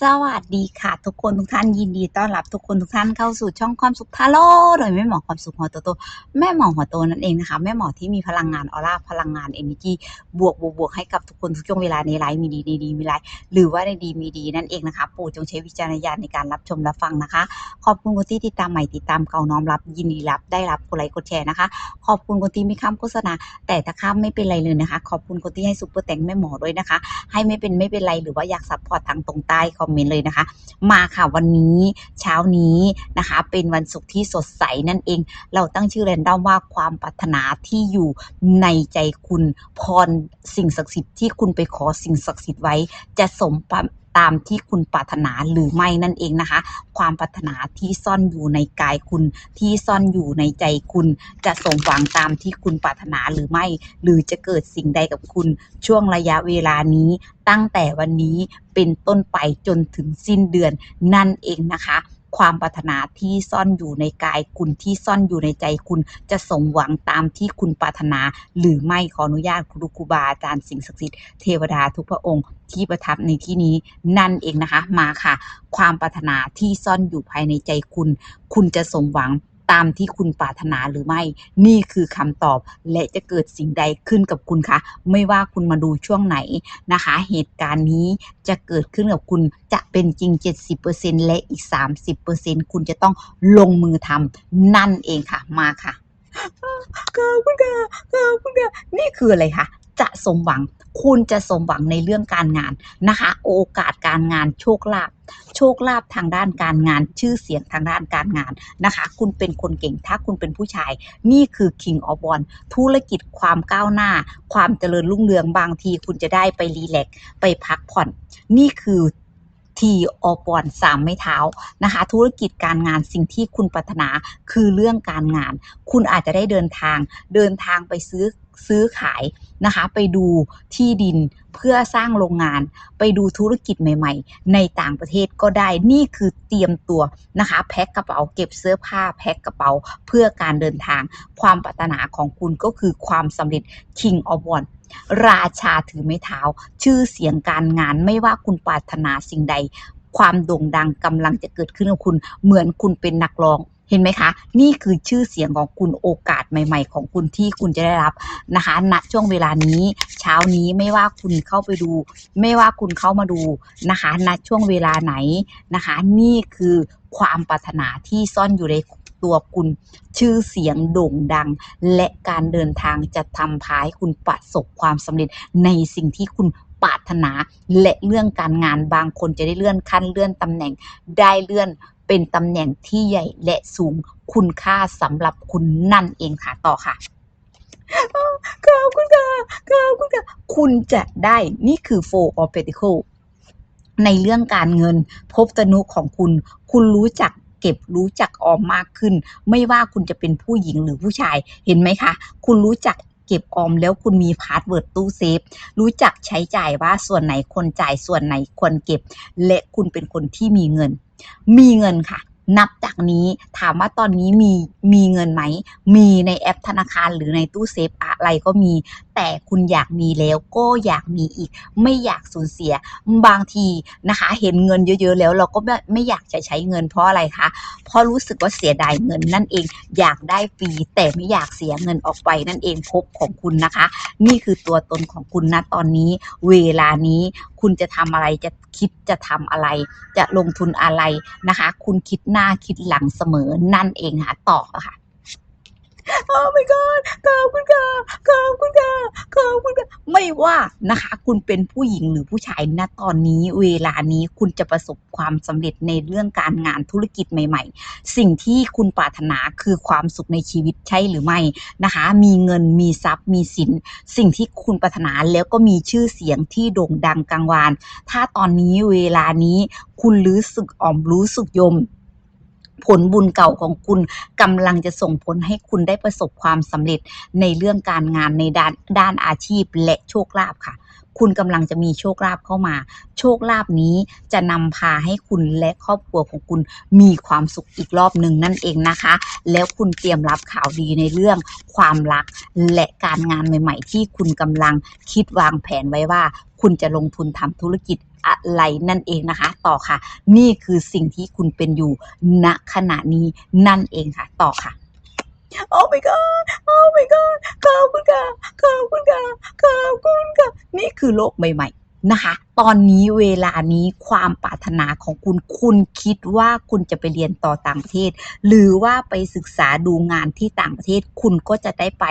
สวัสดีค่ะ ทุกคนทุกท่านยินดีต้อนรับทุกคนทุกท่านเข้าสู่ช่องความสุขทาโร่โดยแม่หมอความสุขหัวโตโตแม่หมอหัวโตนั่นเองนะคะ แม่หมอที่มีพลังงานออร่าพลังงานเอเนจีบวกบวกบวกให้กับทุกคนทุกช่วงเวลาในไลฟ์มีดีในดีมีไลฟ์หรือว่าในดีมีดีนั่นเองนะคะโปรดจงใช้วิจารณญาณในการรับชมรับฟังนะคะ ขอบคุณคนที่ติดตามใหม่ติดตามเก่าน้อมรับ ยินดีรับได้รับกดไลค์กดแชร์นะคะ ขอบคุณคนที่ไม่ข้ามโฆษณา แต่ถ้าข้ามไม่เป็นไรเลยนะคะ ขอบคุณคนที่ให้ซุปเปอร์แตงแม่หมอด้วยนะคะ ให้ไม่เป็นไม่เป็นไรหรือว่าอยากซัพพอร์ตทางตรงใต้คอมเมนต์เลยนะคะ มาค่ะวันนี้เช้านี้นะคะ เป็นวันศุกร์ที่สดใสนั่นเอง เราตั้งชื่อแรนดอมว่าความปรารถนาที่อยู่ในใจคุณพรสิ่งศักดิ์สิทธิ์ที่คุณไปขอสิ่งศักดิ์สิทธิ์ไว้จะสม ตามที่คุณปรารถนาหรือไม่นั่นเองนะคะ ความปรารถนาที่ซ่อนอยู่ในกายคุณ ที่ซ่อนอยู่ในใจคุณ จะสมหวังตามที่คุณปรารถนาหรือไม่ หรือจะเกิดสิ่งใดกับคุณ ช่วงระยะเวลานี้ ตั้งแต่วันนี้เป็นต้นไปจนถึงสิ้นเดือนนั่นเองนะคะ ความปรารถนาที่ซ่อนอยู่ในกายคุณที่ซ่อนอยู่ในใจคุณจะสมหวังตามที่คุณปรารถนา หรือไม่ขออนุญาตครูครูบาอาจารย์สิ่งศักดิ์สิทธิ์เทวดาทุกพระองค์ที่ประทับในที่นี้นั่นเองนะคะมาค่ะ ความปรารถนาที่ซ่อนอยู่ภายในใจคุณ คุณจะสมหวัง ตามที่คุณปรารถนาหรือไม่ นี่คือคำตอบและจะเกิดสิ่งใดขึ้นกับคุณคะ ไม่ว่าคุณมาดูช่วงไหนนะคะ เหตุการณ์นี้จะเกิดขึ้นกับคุณจะเป็นจริง 70%และอีก 30%คุณจะต้องลงมือทำนั่นเองค่ะ มาค่ะขอบคุณค่ะขอบคุณค่ะนี่คืออะไรคะ จะสมหวัง คุณจะสมหวังในเรื่องการงานนะคะ โอกาสการงานโชคลาภโชคลาภทางด้านการงานชื่อเสียงทางด้านการงานนะคะ คุณเป็นคนเก่งถ้าคุณเป็นผู้ชาย นี่คือ King of w a n ธุรกิจความก้าวหน้า ความเจริญรุ่งเรืองบางที คุณจะได้ไปรีแลกไปพักผ่อน นี่คือทีออปอนสามไม่เท้านะคะ ธุรกิจการงานสิ่งที่คุณปรารถนาคือเรื่องการงาน คุณอาจจะได้เดินทาง เดินทางไปซื้อ ซื้อขายนะคะ ไปดูที่ดินเพื่อสร้างโรงงาน ไปดูธุรกิจใหม่ ๆ ในต่างประเทศก็ได้นี่คือเตรียมตัวนะคะ แพ็คกระเป๋าเก็บเสื้อผ้าแพ็คกระเป๋าเพื่อการเดินทาง ความปรารถนาของคุณก็คือความสำเร็จ King of w a n ราชาถือไม้เท้า ชื่อเสียงการงานไม่ว่าคุณปรารถนาสิ่งใด ความโด่งดังกำลังจะเกิดขึ้นกับคุณ เหมือนคุณเป็นนักร้อง เห็นไหมคะ นี่คือชื่อเสียงของคุณโอกาสใหม่ ๆ ของคุณที่คุณจะได้รับนะคะณช่วงเวลานี้ เช้านี้ไม่ว่าคุณเข้าไปดู ไม่ว่าคุณเข้ามาดูนะคะณช่วงเวลาไหนนะคะ นี่คือความปรารถนาที่ซ่อนอยู่ในตัวคุณชื่อเสียงโด่งดัง และการเดินทางจะทำพาให้คุณประสบความสำเร็จในสิ่งที่คุณปรารถนาและเรื่องการงานบางคนจะได้เลื่อนขั้นเลื่อนตำแหน่งได้เลื่อน เป็นตำแหน่งที่ใหญ่และสูงคุณค่าสำหรับคุณนั่นเองค่ะต่อค่ะขอบคุณค่ะขอบคุณค่ะ คุณจะได้นี่คือ four of pentacle ในเรื่องการเงินพบตนุของคุณ คุณรู้จักเก็บรู้จักออมมากขึ้น ไม่ว่าคุณจะเป็นผู้หญิงหรือผู้ชายเห็นไหมคะ คุณรู้จักเก็บออมแล้วคุณมีพาสเวิร์ดตู้เซฟ รู้จักใช้จ่ายว่าส่วนไหนควรจ่ายส่วนไหนควรเก็บ และคุณเป็นคนที่มีเงิน มีเงินค่ะ นับจากนี้ถามว่าตอนนี้มีมีเงินไหม มีในแอปธนาคารหรือในตู้เซฟอะไรก็มี แต่คุณอยากมีแล้วก็อยากมีอีก ไม่อยากสูญเสียบางทีนะคะ เห็นเงินเยอะๆแล้วเราก็ไม่อยากจะใช้เงินเพราะอะไรคะเพราะรู้สึกว่าเสียดายเงินนั่นเองอยากได้ฟรีแต่ไม่อยากเสียเงินออกไปนั่นเองพบของคุณนะคะ นี่คือตัวตนของคุณนะตอนนี้ เวลานี้คุณจะทำอะไรจะคิดจะทำอะไร จะลงทุนอะไรนะคะ คุณคิดหน้าคิดหลังเสมอนั่นเองค่ะต่อค่ะ โอ้ my god ขอบคุณค่ะขอบคุณค่ะขอบคุณค่ะไม่ว่านะคะ คุณเป็นผู้หญิงหรือผู้ชายณตอนนี้เวลานี้คุณจะประสบความสำเร็จในเรื่องการงานธุรกิจใหม่ ๆ สิ่งที่คุณปรารถนาคือความสุขในชีวิตใช่หรือไม่นะคะ มีเงินมีทรัพย์มีสิน สิ่งที่คุณปรารถนาแล้วก็มีชื่อเสียงที่โด่งดังกลางวาน ถ้าตอนนี้เวลานี้คุณรู้สึกอ่อมรู้สึกยม ผลบุญเก่าของคุณกำลังจะส่งผลให้คุณได้ประสบความสำเร็จในเรื่องการงานในด้านด้านอาชีพและโชคลาภค่ะ คุณกำลังจะมีโชคลาภเข้ามา โชคลาภนี้จะนำพาให้คุณและครอบครัวของคุณมีความสุขอีกรอบหนึ่งนั่นเองนะคะ แล้วคุณเตรียมรับข่าวดีในเรื่องความรักและการงานใหม่ ๆ ที่คุณกำลังคิดวางแผนไว้ว่า คุณจะลงทุนทำธุรกิจอะไรนั่นเองนะคะ ต่อค่ะ นี่คือสิ่งที่คุณเป็นอยู่ณขณะนี้นั่นเองค่ะ ต่อค่ะ โอ้ my god โอ้ my god ขอบคุณค่ะขอบคุณค่ะขอบคุณค่ะนี่คือโลกใหม่ ๆ นะคะ ตอนนี้เวลานี้ความปรารถนาของคุณ คุณคิดว่าคุณจะไปเรียนต่อต่างประเทศ หรือว่าไปศึกษาดูงานที่ต่างประเทศ คุณก็จะได้ไป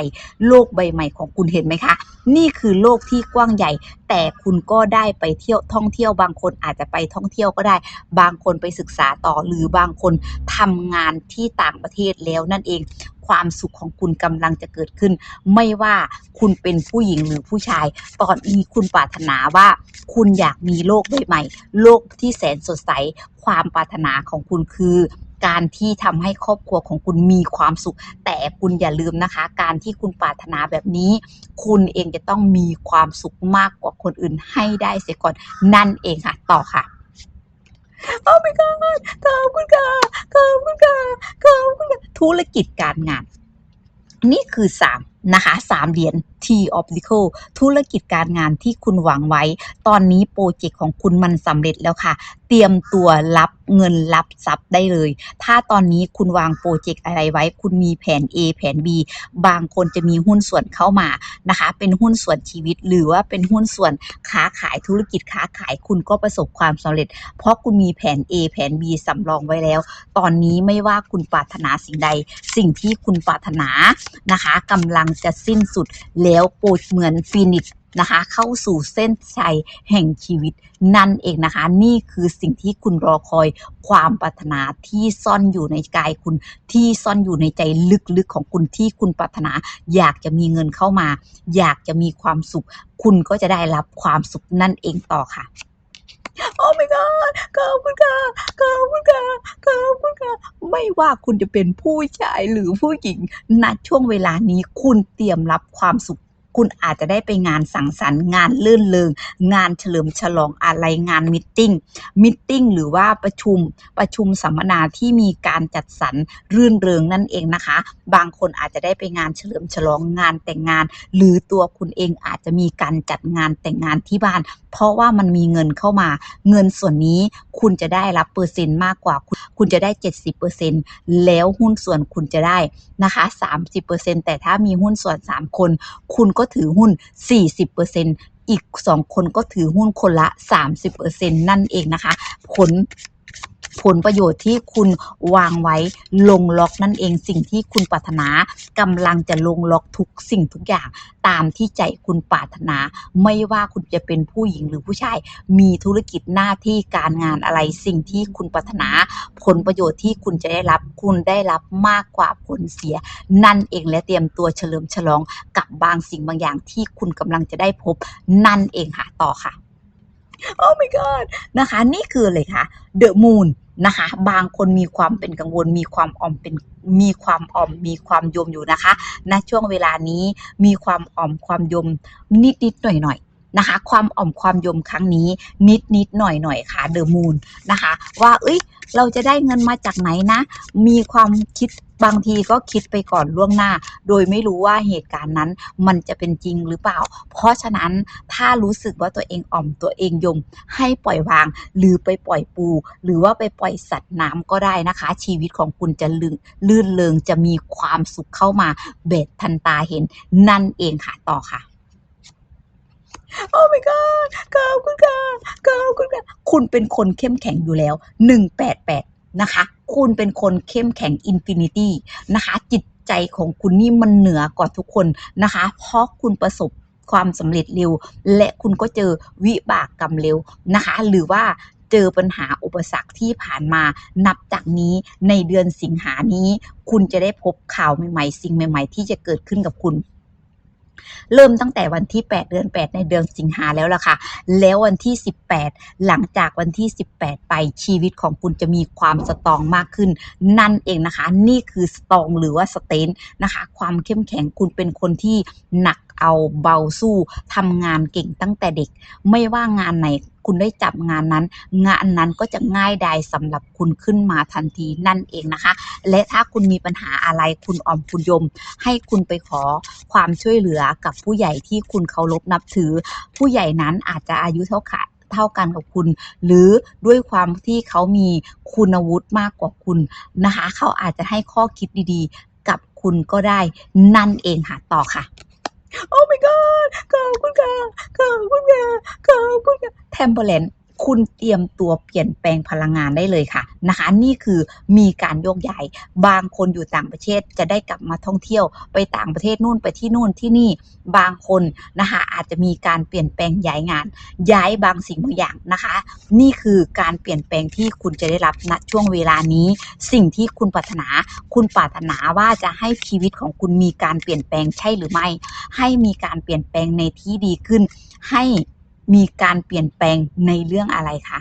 โลกใบใหม่ของคุณเห็นไหมคะ นี่คือโลกที่กว้างใหญ่ แต่คุณก็ได้ไปเที่ยวท่องเที่ยวบางคนอาจจะไปท่องเที่ยวก็ได้ บางคนไปศึกษาต่อหรือบางคนทำงานที่ต่างประเทศแล้วนั่นเองความสุขของคุณกำลังจะเกิดขึ้น ไม่ว่าคุณเป็นผู้หญิงหรือผู้ชาย ตอนนี้คุณปรารถนาว่า คุณอยากมีโลกใบใหม่ โลกที่แสนสดใส ความปรารถนาของคุณคือ การที่ทำให้ครอบครัวของคุณมีความสุข แต่คุณอย่าลืมนะคะ การที่คุณปรารถนาแบบนี้ คุณเองจะต้องมีความสุขมากกว่าคนอื่นให้ได้เสียก่อนนั่นเองค่ะต่อค่ะโอ้ my god ขอบคุณค่ะขอบคุณค่ะขอบคุณค่ะธุรกิจการงาน นี่คือสาม นะคะ3เหรียญ T Optical ธุรกิจการงานที่คุณหวังไว้ ตอนนี้โปรเจกต์ของคุณมันสำเร็จแล้วค่ะ เตรียมตัวรับเงินรับทรัพย์ได้เลย ถ้าตอนนี้คุณวางโปรเจกต์อะไรไว้ คุณมีแผน A แผน B บางคนจะมีหุ้นส่วนเข้ามานะคะ เป็นหุ้นส่วนชีวิต หรือว่าเป็นหุ้นส่วนค้าขายธุรกิจค้าขายคุณก็ประสบความสำเร็จ เพราะคุณมีแผน A แผน B สำรองไว้แล้ว ตอนนี้ไม่ว่าคุณปรารถนาสิ่งใด สิ่งที่คุณปรารถนานะคะกำลังจะสิ้นสุดแล้วโปรดเหมือนฟีนิกซ์นะคะ เข้าสู่เส้นชัยแห่งชีวิตนั่นเองนะคะ นี่คือสิ่งที่คุณรอคอยความปรารถนาที่ซ่อนอยู่ในกายคุณที่ซ่อนอยู่ในใจลึกๆของคุณที่คุณปรารถนา อยากจะมีเงินเข้ามา อยากจะมีความสุข คุณก็จะได้รับความสุขนั่นเองต่อค่ะ my god ขอบคุณค่ะขอบคุณค่ะขอบคุณค่ะไม่ว่าคุณจะเป็นผู้ชายหรือผู้หญิงณช่วงเวลานี้คุณเตรียมรับความสุขคุณอาจจะได้ไปงานสังสรรค์งานลื่นเริงงานเฉลิมฉลองอะไรงานมิทติ้งมิทติ้งหรือว่าประชุมประชุมสัมมนาที่มีการจัดสรรรื่นเริงนั่นเองนะคะ บางคนอาจจะได้ไปงานเฉลิมฉลองงานแต่งงาน หรือตัวคุณเองอาจจะมีการจัดงานแต่งงานที่บ้าน เพราะว่ามันมีเงินเข้ามา เงินส่วนนี้คุณจะได้รับเปอร์เซ็นต์มากกว่า คุณจะได้ 70%แล้วหุ้นส่วนคุณจะได้นะคะ 30%แต่ถ้ามีหุ้นส่วน 3 คน คุณก็ถือหุ้น 40%อีก 2 คนก็ถือหุ้นคนละ 30%นั่นเองนะคะ ผล ผลประโยชน์ที่คุณวางไว้ลงล็อกนั่นเองสิ่งที่คุณปรารถนากำลังจะลงล็อกทุกสิ่งทุกอย่างตามที่ใจคุณปรารถนา ไม่ว่าคุณจะเป็นผู้หญิงหรือผู้ชาย มีธุรกิจหน้าที่การงานอะไรสิ่งที่คุณปรารถนา ผลประโยชน์ที่คุณจะได้รับคุณได้รับมากกว่าผลเสีย นั่นเองและเตรียมตัวเฉลิมฉลองกับบางสิ่งบางอย่างที่คุณกำลังจะได้พบนั่นเองค่ะต่อค่ะ โอ้ my god นะคะ นี่คือเลยค่ะ The Moon นะคะ บางคนมีความเป็นกังวล มีความอ่อมเป็นมีความอ่อมมีความยมอยู่นะคะณช่วงเวลานี้มีความอ่อมความยมนิดนิดๆหน่อยหน่อยๆนะคะความอ่อมความยมครั้งนี้นิดนิดหน่อยหน่อยค่ะ The Moon นะคะ ว่าเอ้ยเราจะได้เงินมาจากไหนนะ มีความคิด บางทีก็คิดไปก่อนล่วงหน้า โดยไม่รู้ว่าเหตุการณ์นั้นมันจะเป็นจริงหรือเปล่า เพราะฉะนั้นถ้ารู้สึกว่าตัวเองอ่อมตัวเองยม ให้ปล่อยวาง หรือไปปล่อยปู หรือว่าไปปล่อยสัตว์น้ำก็ได้นะคะ ชีวิตของคุณจะลื่นลื่นเริงจะมีความสุขเข้ามาเบ็ดทันตาเห็นนั่นเองค่ะต่อค่ะโอ้ my god ขอบคุณค่ะขอบคุณค่ะ คุณเป็นคนเข้มแข็งอยู่แล้ว 188 นะคะ คุณเป็นคนเข้มแข็งอินฟินิตี้นะคะจิตใจของคุณนี่มันเหนือกว่าทุกคนนะคะ เพราะคุณประสบความสำเร็จเร็ว และคุณก็เจอวิบากกรรมเร็วนะคะ หรือว่าเจอปัญหาอุปสรรคที่ผ่านมานับจากนี้ในเดือนสิงหานี้ คุณจะได้พบข่าวใหม่ๆ สิ่งใหม่ ๆ ที่จะเกิดขึ้นกับคุณ เริ่มตั้งแต่วันที่ 8 เดือน 8 ในเดือนสิงหาแล้วล่ะค่ะ แล้ววันที่ 18 หลังจากวันที่ 18 ไปชีวิตของคุณจะมีความสตองมากขึ้น นั่นเองนะคะ นี่คือสตองหรือว่าสเตนนะคะ ความเข้มแข็งคุณเป็นคนที่หนัก เอาเบาสู้ทำงานเก่งตั้งแต่เด็ก ไม่ว่างานไหนคุณได้จับงานนั้น งานนั้นก็จะง่ายดายสำหรับคุณขึ้นมาทันทีนั่นเองนะคะ และถ้าคุณมีปัญหาอะไรคุณออมคุณยม ให้คุณไปขอความช่วยเหลือกับผู้ใหญ่ที่คุณเคารพนับถือ ผู้ใหญ่นั้นอาจจะอายุเท่าขะเท่ากันกับคุณ หรือด้วยความที่เขามีคุณวุฒิมากกว่าคุณนะคะ เขาอาจจะให้ข้อคิดดีๆ กับคุณก็ได้นั่นเองค่ะต่อค่ะ โอ้ my god ขอบคุณค่ะขอบคุณค่ะขอบคุณค่ะเทมเ r อร์ คุณเตรียมตัวเปลี่ยนแปลงพลังงานได้เลยค่ะนะคะ นี่คือมีการโยกย้ายบางคนอยู่ต่างประเทศจะได้กลับมาท่องเที่ยว ไปต่างประเทศนู่นไปที่นู่นที่นี่บางคนนะคะอาจจะมีการเปลี่ยนแปลงย้ายงาน ย้ายบางสิ่งบางอย่างนะคะ นี่คือการเปลี่ยนแปลงที่คุณจะได้รับณช่วงเวลานี้ สิ่งที่คุณปรารถนา คุณปรารถนาว่าจะให้ชีวิตของคุณมีการเปลี่ยนแปลงใช่หรือไม่ ให้มีการเปลี่ยนแปลงในที่ดีขึ้น ให้ มีการเปลี่ยนแปลงในเรื่องอะไรคะ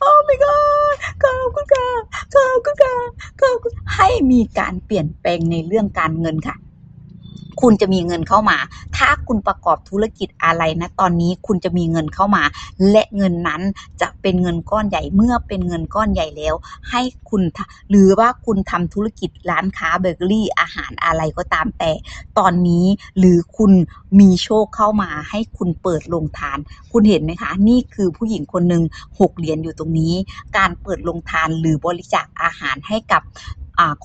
โอ้ my god ขอบคุณค่ะขอบคุณค่ะขอบคุณให้มีการเปลี่ยนแปลงในเรื่องการเงินค่ะ คุณจะมีเงินเข้ามา ถ้าคุณประกอบธุรกิจอะไรนะตอนนี้คุณจะมีเงินเข้ามา และเงินนั้นจะเป็นเงินก้อนใหญ่เมื่อเป็นเงินก้อนใหญ่แล้ว ให้คุณหรือว่าคุณทำธุรกิจร้านค้าเบเกอรี่อาหารอะไรก็ตามแต่ ตอนนี้หรือคุณมีโชคเข้ามา ให้คุณเปิดโรงทาน คุณเห็นไหมคะ นี่คือผู้หญิงคนหนึ่งหกเหรียญอยู่ตรงนี้ การเปิดโรงทานหรือบริจาคอาหารให้กับ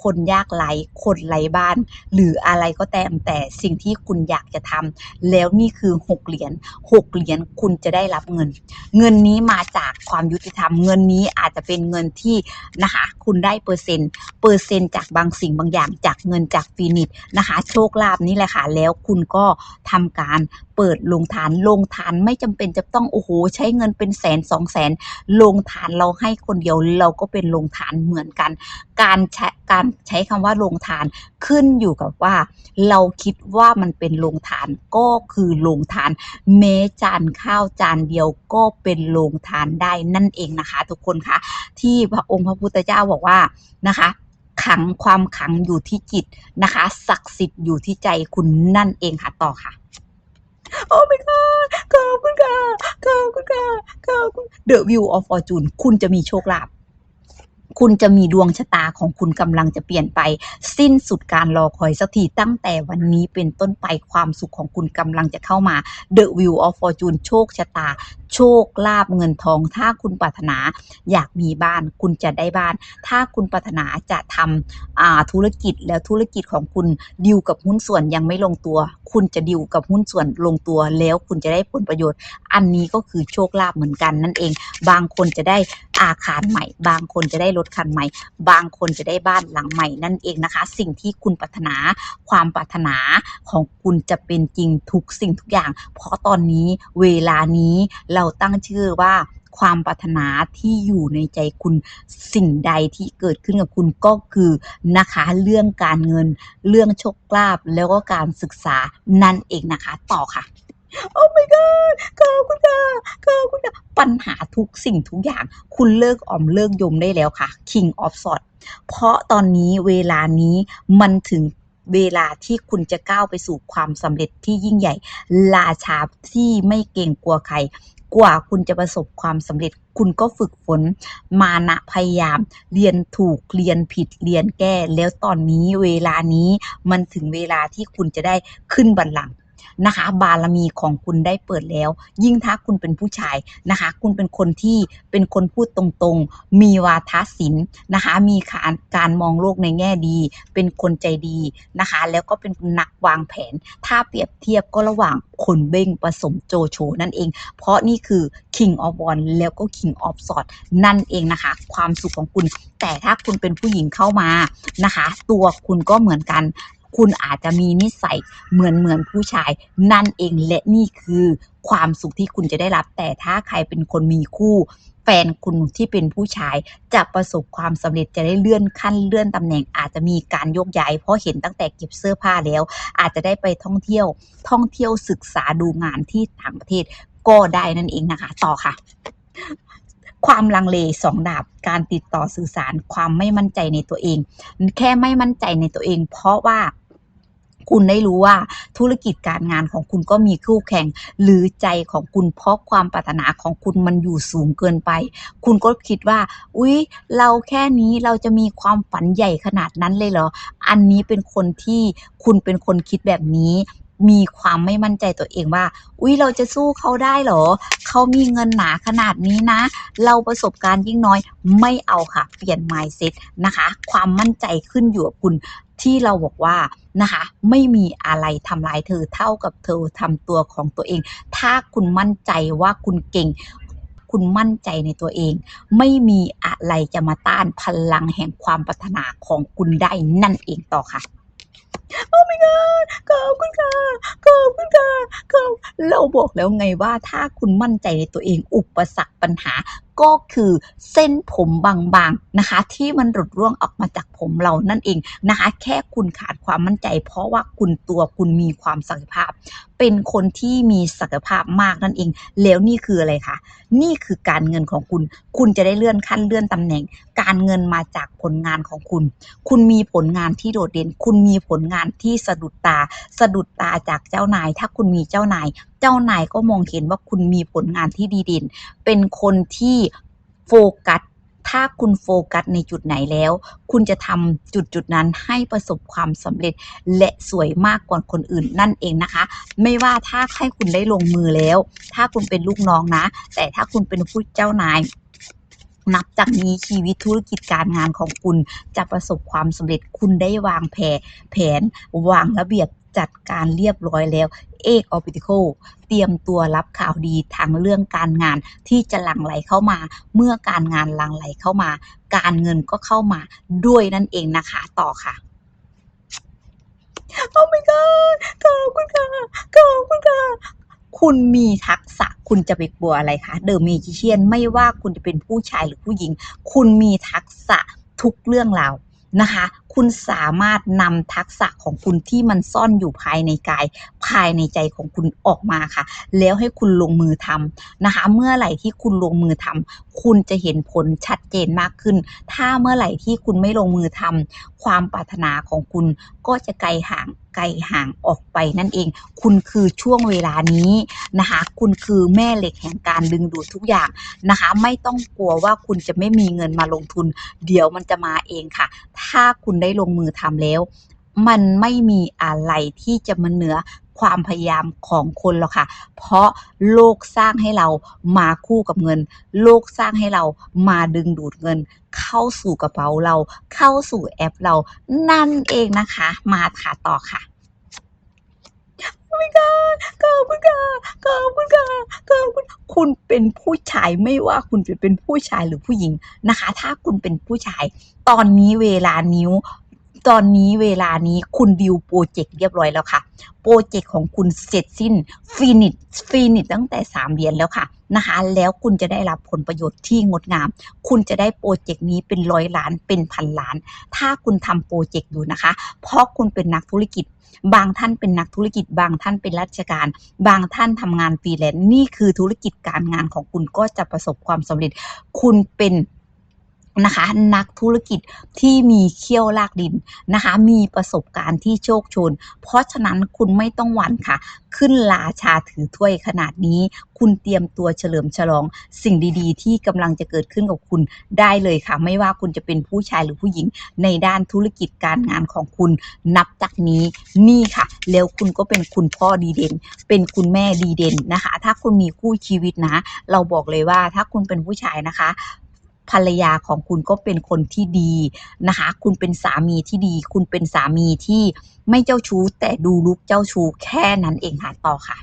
คนยากไร้คนไร้บ้าน หรืออะไรก็แตามแต่สิ่งที่คุณอยากจะทำแล้วนี่คือหกเหรียญหกเหรียญคุณจะได้รับเงิน เงินนี้มาจากความยุติธรรม เงินนี้อาจจะเป็นเงินที่นะคะคุณได้เปอร์เซ็นต์เปอร์เซ็นต์จากบางสิ่งบางอย่างจากเงินจากฟินิชนะคะ โชคลาภนี่แหละค่ะแล้วคุณก็ทำการเปิดลงทานลงทานไม่จำเป็นจะต้องโอ้โหใช้เงินเป็นแสนสองแสนลงทานเราให้คนเดียวเราก็เป็นลงทานเหมือนกัน การใช้การใช้คำว่าลงทานขึ้นอยู่กับว่า เราคิดว่ามันเป็นโรงทานก็คือโรงทานแม้จานข้าวจานเดียวก็เป็นโรงทานได้นั่นเองนะคะ ทุกคนคะที่พระองค์พระพุทธเจ้าบอกว่านะคะขังความขังอยู่ที่จิตนะคะ ศักดิ์สิทธิ์อยู่ที่ใจคุณนั่นเองค่ะต่อค่ะ โอ้ my god ขอบคุณค่ะขอบคุณค่ะขอบคุณ The View of Fortune คุณจะมีโชคลาภคุณจะมีดวงชะตาของคุณกำลังจะเปลี่ยนไป สิ้นสุดการรอคอยสักทีตั้งแต่วันนี้เป็นต้นไปความสุขของคุณกำลังจะเข้ามา The View of Fortune โชคชะตา โชคลาภเงินทอง ถ้าคุณปรารถนาอยากมีบ้านคุณจะได้บ้าน ถ้าคุณปรารถนาจะทำธุรกิจแล้วธุรกิจของคุณดิวกับหุ้นส่วนยังไม่ลงตัว คุณจะดิวกับหุ้นส่วนลงตัว แล้วคุณจะได้ผลประโยชน์ อันนี้ก็คือโชคลาภเหมือนกันนั่นเอง บางคนจะได้อาคารใหม่ บางคนจะได้รถคันใหม่ บางคนจะได้บ้านหลังใหม่นั่นเองนะคะ สิ่งที่คุณปรารถนาความปรารถนาของคุณจะเป็นจริงทุกสิ่งทุกอย่าง เพราะตอนนี้เวลานี้เราราตั้งชื่อว่าความปรารถนาที่อยู่ในใจคุณสิ่งใดที่เกิดขึ้นกับคุณก็คือนะคะเรื่องการเงินเรื่องโชคลาภแล้วก็การศึกษานั่นเองนะคะ ต่อค่ะโอ้ my god ขอบคุณค่ะขอบคุณค่ะปัญหาทุกสิ่งทุกอย่าง คุณเลิกออมเลิกยมได้แล้วค่ะ King of s w o r d เพราะตอนนี้เวลานี้มันถึงเวลาที่คุณจะก้าวไปสู่ความสำเร็จที่ยิ่งใหญ่ ราชาที่ไม่เกรงกลัวใคร กว่าคุณจะประสบความสำเร็จ คุณก็ฝึกฝนมานะพยายาม เรียนถูกเรียนผิดเรียนแก้ แล้วตอนนี้เวลานี้มันถึงเวลาที่คุณจะได้ขึ้นบัลลังก์ นะคะ บารมีของคุณได้เปิดแล้ว ยิ่งถ้าคุณเป็นผู้ชายนะคะ คุณเป็นคนที่เป็นคนพูดตรงๆ มีวาทศิลป์นะคะ มีการการมองโลกในแง่ดี เป็นคนใจดีนะคะ แล้วก็เป็นนักวางแผน ถ้าเปรียบเทียบก็ระหว่างคนเบ้งผสมโจโฉนั่นเอง เพราะนี่คือ King of w a n แล้วก็ King of s w o r d นั่นเองนะคะ ความสุขของคุณ แต่ถ้าคุณเป็นผู้หญิงเข้ามานะคะ ตัวคุณก็เหมือนกัน คุณอาจจะมีนิสัยเหมือนเหมือนผู้ชาย นั่นเองและนี่คือความสุขที่คุณจะได้รับ แต่ถ้าใครเป็นคนมีคู่แฟนคุณที่เป็นผู้ชายจะประสบความสำเร็จจะได้เลื่อนขั้นเลื่อนตำแหน่งอาจจะมีการโยกย้าย เพราะเห็นตั้งแต่เก็บเสื้อผ้าแล้ว อาจจะได้ไปท่องเที่ยว ท่องเที่ยวศึกษาดูงานที่ต่างประเทศก็ได้นั่นเองนะคะ ต่อค่ะ ความลังเลสองดาบการติดต่อสื่อสารความไม่มั่นใจในตัวเอง แค่ไม่มั่นใจในตัวเอง เพราะว่า คุณได้รู้ว่าธุรกิจการงานของคุณก็มีคู่แข่ง หรือใจของคุณเพราะความปรารถนาของคุณมันอยู่สูงเกินไป คุณก็คิดว่า อุ๊ย เราแค่นี้เราจะมีความฝันใหญ่ขนาดนั้นเลยเหรอ อันนี้เป็นคนที่คุณเป็นคนคิดแบบนี้มีความไม่มั่นใจตัวเองว่า อุ๊ย เราจะสู้เขาได้เหรอ เขามีเงินหนาขนาดนี้นะ เราประสบการณ์ยิ่งน้อย ไม่เอาค่ะ เปลี่ยน mindset นะคะ ความมั่นใจขึ้นอยู่กับคุณ ที่เราบอกว่านะคะไม่มีอะไรทำร้ายเธอเท่ากับเธอทำตัวของตัวเอง ถ้าคุณมั่นใจว่าคุณเก่ง คุณมั่นใจในตัวเอง ไม่มีอะไรจะมาต้านพลังแห่งความปรารถนาของคุณได้นั่นเองต่อค่ะโอ้ my god ขอบคุณค่ะขอบคุณค่ะขอบเราบอกแล้วไงว่าถ้าคุณมั่นใจในตัวเอง อุปสรรคปัญหาก็คือเส้นผมบางๆนะคะ ที่มันหลุดร่วงออกมาจากผมเรานั่นเองนะคะ แค่คุณขาดความมั่นใจ เพราะว่าคุณตัวคุณมีความศักยภาพ เป็นคนที่มีศักยภาพมากนั่นเอง แล้วนี่คืออะไรคะนี่คือการเงินของคุณ คุณจะได้เลื่อนขั้นเลื่อนตำแหน่ง การเงินมาจากผลงานของคุณ คุณมีผลงานที่โดดเด่น คุณมีผลงานที่สะดุดตา สะดุดตาจากเจ้านาย ถ้าคุณมีเจ้านาย เจ้านายก็มองเห็นว่าคุณมีผลงานที่ดีเด่น เป็นคนที่โฟกัสถ้าคุณโฟกัสในจุดไหนแล้ว คุณจะทำจุดจุดนั้นให้ประสบความสำเร็จและสวยมากกว่าคนอื่นนั่นเองนะคะ ไม่ว่าถ้าให้คุณได้ลงมือแล้ว ถ้าคุณเป็นลูกน้องนะ แต่ถ้าคุณเป็นผู้เจ้านายนับจากนี้ชีวิตธุรกิจการงานของคุณจะประสบความสำเร็จคุณได้วางแผนแผนวางระเบียบ จัดการเรียบร้อยแล้วเอกออปิติโคเตรียมตัวรับข่าวดีทางเรื่องการงานที่จะหลั่งไหลเข้ามา เมื่อการงานหลั่งไหลเข้ามา การเงินก็เข้ามาด้วยนั่นเองนะคะต่อค่ะโอ้ my god ขอบคุณค่ะขอบคุณค่ะคุณมีทักษะคุณจะไปกลัวอะไรคะเดอะเมจิเชียนไม่ว่าคุณจะเป็นผู้ชายหรือผู้หญิง คุณมีทักษะทุกเรื่องราวนะคะ คุณสามารถนำทักษะของคุณที่มันซ่อนอยู่ภายในกาย ภายในใจของคุณออกมาค่ะ แล้วให้คุณลงมือทำนะคะ เมื่อไหร่ที่คุณลงมือทำคุณจะเห็นผลชัดเจนมากขึ้น ถ้าเมื่อไหร่ที่คุณไม่ลงมือทำความปรารถนาของคุณก็จะไกลห่างไกลห่างออกไปนั่นเอง คุณคือช่วงเวลานี้นะคะ คุณคือแม่เหล็กแห่งการดึงดูดทุกอย่างนะคะ ไม่ต้องกลัวว่าคุณจะไม่มีเงินมาลงทุน เดี๋ยวมันจะมาเองค่ะ ถ้าคุณได้ลงมือทำแล้ว มันไม่มีอะไรที่จะมาเหนือความพยายามของคนหรอกค่ะ เพราะโลกสร้างให้เรามาคู่กับเงิน โลกสร้างให้เรามาดึงดูดเงิน เข้าสู่กระเป๋าเรา เข้าสู่แอปเรา นั่นเองนะคะ มาค่ะต่อค่ะ my god ขอบคุณค่ะขอบคุณค่ะขอบคุณคุณเป็นผู้ชายไม่ว่าคุณจะเป็นผู้ชายหรือผู้หญิงนะคะ ถ้าคุณเป็นผู้ชาย ตอนนี้เวลานิ้ว ตอนนี้เวลานี้คุณดิวโปรเจกต์เรียบร้อยแล้วค่ะ โปรเจกต์ของคุณเสร็จสิ้นฟินิชฟินิชตั้งแต่3เดือนแล้วค่ะ นะคะ แล้วคุณจะได้รับผลประโยชน์ที่งดงาม คุณจะได้โปรเจกต์นี้เป็นร้อยล้านเป็นพันล้าน ถ้าคุณทำโปรเจกต์อยู่นะคะ เพราะคุณเป็นนักธุรกิจ บางท่านเป็นนักธุรกิจ บางท่านเป็นราชการ บางท่านทำงานฟรีแลนซ์นี่คือธุรกิจการงานของคุณก็จะประสบความสำเร็จ คุณเป็น นะคะ นักธุรกิจที่มีเขี้ยวลากดินนะคะ มีประสบการณ์ที่โชคชน เพราะฉะนั้นคุณไม่ต้องหวั่นค่ะ ขึ้นราชาถือถ้วยขนาดนี้ คุณเตรียมตัวเฉลิมฉลอง สิ่งดีๆ ที่กำลังจะเกิดขึ้นกับคุณได้เลยค่ะ ไม่ว่าคุณจะเป็นผู้ชายหรือผู้หญิง ในด้านธุรกิจการงานของคุณ นับจากนี้นี่ค่ะ แล้วคุณก็เป็นคุณพ่อดีเด่น เป็นคุณแม่ดีเด่นนะคะ ถ้าคุณมีคู่ชีวิตนะ เราบอกเลยว่าถ้าคุณเป็นผู้ชายนะคะ ภรรยาของคุณก็เป็นคนที่ดีนะคะ คุณเป็นสามีที่ดี คุณเป็นสามีที่ไม่เจ้าชู้ แต่ดูลุกเจ้าชู้แค่นั้นเองค่ะต่อค่ะ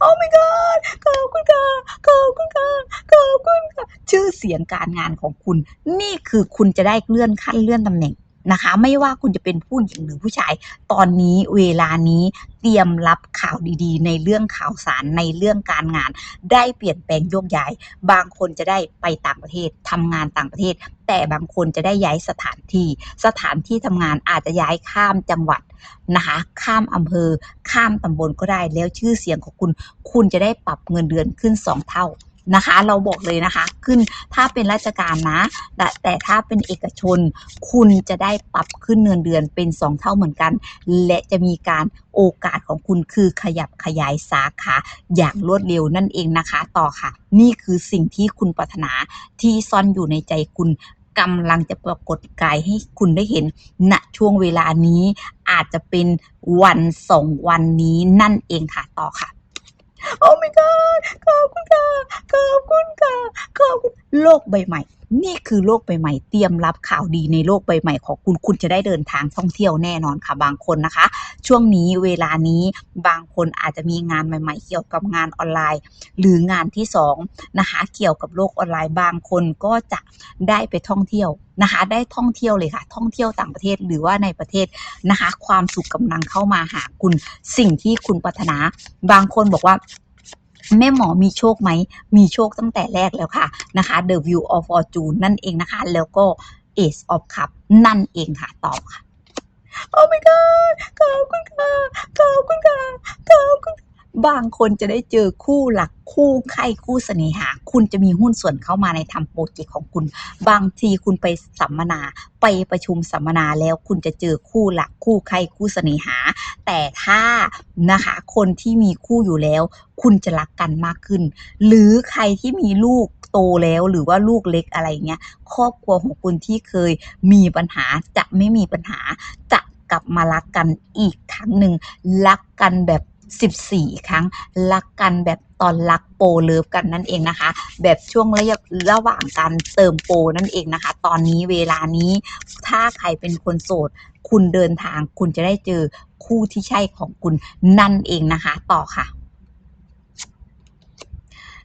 โอ้ my god ขอบคุณค่ะขอบคุณค่ะขอบคุณค่ะชื่อเสียงการงานของคุณ นี่คือคุณจะได้เลื่อนขั้นเลื่อนตำแหน่ง นะคะ ไม่ว่าคุณจะเป็นผู้หญิงหรือผู้ชาย ตอนนี้เวลานี้เตรียมรับข่าวดีๆ ในเรื่องข่าวสารในเรื่องการงาน ได้เปลี่ยนแปลงโยกย้าย บางคนจะได้ไปต่างประเทศทำงานต่างประเทศ แต่บางคนจะได้ย้ายสถานที่ สถานที่ทำงานอาจจะย้ายข้ามจังหวัดนะคะ ข้ามอำเภอ ข้ามตำบลก็ได้แล้วชื่อเสียงของคุณ คุณจะได้ปรับเงินเดือนขึ้น 2 เท่า นะคะ เราบอกเลยนะคะ ขึ้นถ้าเป็นราชการนะ แต่แต่ถ้าเป็นเอกชน คุณจะได้ปรับขึ้นเงินเดือนเป็น 2 เท่าเหมือนกัน และจะมีการโอกาสของคุณคือขยับขยายสาขาอย่างรวดเร็วนั่นเองนะคะ ต่อค่ะ นี่คือสิ่งที่คุณปรารถนาที่ซ่อนอยู่ในใจคุณกำลังจะปรากฏกายให้คุณได้เห็นณช่วงเวลานี้อาจจะเป็นวันสองวันนี้นั่นเองค่ะต่อค่ะ โอ้ my god ขอบคุณค่ะ ขอบคุณค่ะ ขอบคุณ โลกใบใหม่ นี่คือโลกใบใหม่เตรียมรับข่าวดีในโลกใบใหม่ของคุณคุณจะได้เดินทางท่องเที่ยวแน่นอนค่ะบางคนนะคะ ช่วงนี้เวลานี้บางคนอาจจะมีงานใหม่ ๆ เกี่ยวกับงานออนไลน์ หรืองานที่สองนะคะเกี่ยวกับโลกออนไลน์ บางคนก็จะได้ไปท่องเที่ยวนะคะ ได้ท่องเที่ยวเลยค่ะ ท่องเที่ยวต่างประเทศหรือว่าในประเทศนะคะ ความสุขกำลังเข้ามาหาคุณสิ่งที่คุณปรารถนา บางคนบอกว่า แม่หมอมีโชคไหม มีโชคตั้งแต่แรกแล้วค่ะนะคะ The View of Fortune นั่นเองนะคะ แล้วก็ Ace of Cup นั่นเองค่ะ ตอบค่ะ โอ้ my god ขอบคุณค่ะขอบคุณค่ะขอบคุณค่ะบางคนจะได้เจอคู่หลักคู่ใครคู่เสน่หา คุณจะมีหุ้นส่วนเข้ามาในทำโปรเจกต์ของคุณ บางทีคุณไปสัมมนา ไปประชุมสัมมนาแล้วคุณจะเจอคู่หลักคู่ใครคู่เสน่หา แต่ถ้านะคะคนที่มีคู่อยู่แล้ว คุณจะรักกันมากขึ้น หรือใครที่มีลูกโตแล้วหรือว่าลูกเล็กอะไรเงี้ยครอบครัวของคุณที่เคยมีปัญหาจะไม่มีปัญหาจะกลับมารักกันอีกครั้งหนึ่งรักกันแบบ14 ครั้ง รักกันแบบตอนรักโปรเลิฟกันนั่นเองนะคะ แบบช่วงระยะระหว่างการเติมโปรนั่นเองนะคะ ตอนนี้เวลานี้ถ้าใครเป็นคนโสด คุณเดินทางคุณจะได้เจอคู่ที่ใช่ของคุณนั่นเองนะคะ ต่อค่ะ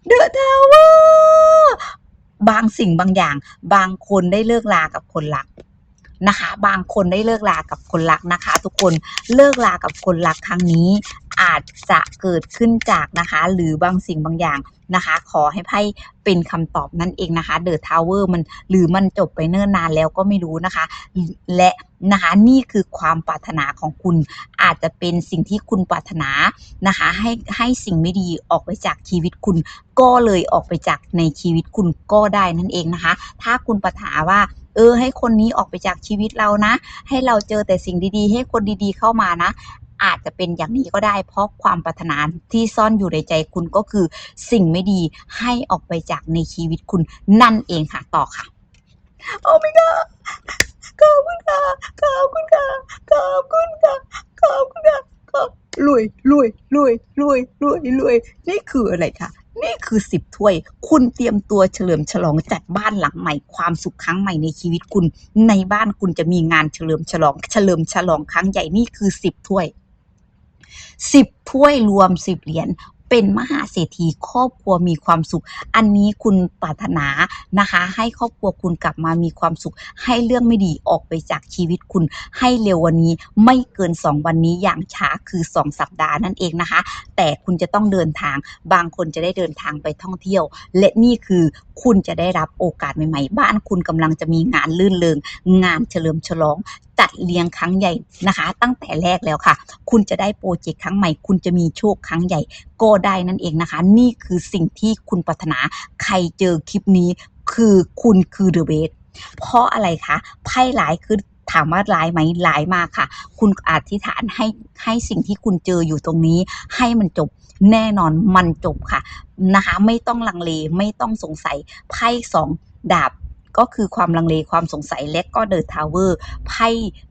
เดอะทาวว์บางสิ่งบางอย่าง บางคนได้เลิกลากับคนรักนะคะ บางคนได้เลิกลากับคนรักนะคะ ทุกคนเลิกลากับคนรักครั้งนี้ อาจจะเกิดขึ้นจากนะคะ หรือบางสิ่งบางอย่างนะคะ ขอให้ไพ่เป็นคำตอบนั่นเองนะคะเดอะทาวเวอร์มันหรือมันจบไปเนิ่นนานแล้วก็ไม่รู้นะคะ และนะคะนี่คือความปรารถนาของคุณอาจจะเป็นสิ่งที่คุณปรารถนานะคะ ให้ให้สิ่งไม่ดีออกไปจากชีวิตคุณ ก็เลยออกไปจากในชีวิตคุณก็ได้นั่นเองนะคะ ถ้าคุณปรารถนาว่าเออให้คนนี้ออกไปจากชีวิตเรานะ ให้เราเจอแต่สิ่งดีๆ ให้คนดีๆเข้ามานะ อาจจะเป็นอย่างนี้ก็ได้ เพราะความปรารถนาที่ซ่อนอยู่ในใจคุณก็คือ สิ่งไม่ดีให้ออกไปจากในชีวิตคุณนั่นเองค่ะต่อค่ะ โอ้ my god ขอบคุณค่ะขอบคุณค่ะขอบคุณค่ะขอบคุณค่ะขอบรวยรวยรวยรวยรวยรวยนี่คืออะไรคะนี่คือสิบถ้วย คุณเตรียมตัวเฉลิมฉลองจัดบ้านหลังใหม่ ความสุขครั้งใหม่ในชีวิตคุณ ในบ้านคุณจะมีงานเฉลิมฉลอง เฉลิมฉลองครั้งใหญ่นี่คือสิบถ้วย สิบถ้วยรวมสิบเหรียญเป็นมหาเศรษฐีครอบครัวมีความสุข อันนี้คุณปรารถนานะคะ ให้ครอบครัวคุณกลับมามีความสุข ให้เรื่องไม่ดีออกไปจากชีวิตคุณ ให้เร็ววันนี้ไม่เกิน 2 วันนี้อย่างช้าคือ 2 สัปดาห์นั่นเองนะคะ แต่คุณจะต้องเดินทาง บางคนจะได้เดินทางไปท่องเที่ยว และนี่คือคุณจะได้รับโอกาสใหม่ๆ บ้านคุณกำลังจะมีงานลื่นเริงงานเฉลิมฉลอง จัดเลี้ยงครั้งใหญ่นะคะ ตั้งแต่แรกแล้วค่ะ คุณจะได้โปรเจกต์ครั้งใหม่ คุณจะมีโชคครั้งใหญ่ก็ได้นั่นเองนะคะ นี่คือสิ่งที่คุณปรารถนาใครเจอคลิปนี้คือคุณคือเดอะเบสเพราะอะไรคะไพ่หลายคือถามว่าร้ายไหมร้ายมากค่ะ คุณอธิษฐานให้ให้สิ่งที่คุณเจออยู่ตรงนี้ ให้มันจบแน่นอนมันจบค่ะนะคะ ไม่ต้องลังเลไม่ต้องสงสัยไพ่สองดาบ ก็คือความลังเลความสงสัยและก็เดอะทาวเวอร์ไพ่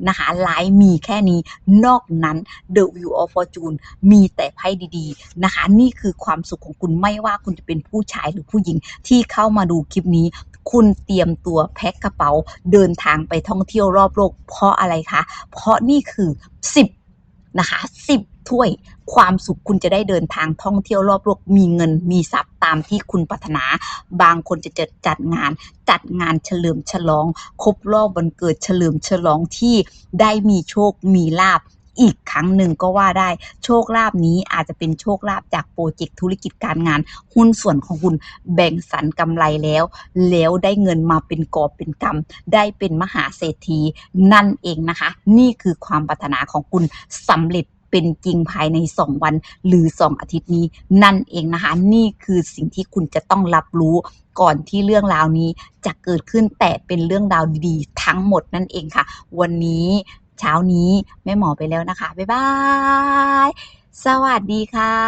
นะคะไลายมีแค่นี้ นอกนั้น The View of Fortune มีแต่ไพ่ดีๆนะคะ นี่คือความสุขของคุณไม่ว่าคุณจะเป็นผู้ชายหรือผู้หญิงที่เข้ามาดูคลิปนี้ คุณเตรียมตัวแพ็คกระเป๋าเดินทางไปท่องเที่ยวรอบโลก เพราะอะไรคะ เพราะนี่คือ 10นะคะ10ถ้วยความสุขคุณจะได้เดินทางท่องเที่ยวรอบโลกมีเงินมีทรัพย์ ตามที่คุณปรารถนา บางคนจะจัดจัดงาน จัดงานเฉลิมฉลอง ครบรอบวันเกิดเฉลิมฉลองที่ได้มีโชคมีลาบอีกครั้งหนึ่งก็ว่าได้โชคลาภนี้อาจจะเป็นโชคลาภจากโปรเจกต์ธุรกิจการงาน หุ้นส่วนของคุณแบ่งสรรกำไรแล้ว แล้วได้เงินมาเป็นกอบเป็นกำได้เป็นมหาเศรษฐีนั่นเองนะคะ นี่คือความปรารถนาของคุณสำเร็จ เป็นจริงภายใน 2 วัน หรือ 2 อาทิตย์นี้นั่นเองนะคะ นี่คือสิ่งที่คุณจะต้องรับรู้ก่อนที่เรื่องราวนี้จะเกิดขึ้นแต่เป็นเรื่องราวดีๆทั้งหมดนั่นเองค่ะ วันนี้เช้านี้แม่หมอไปแล้วนะคะ บ๊ายบาย สวัสดีค่ะ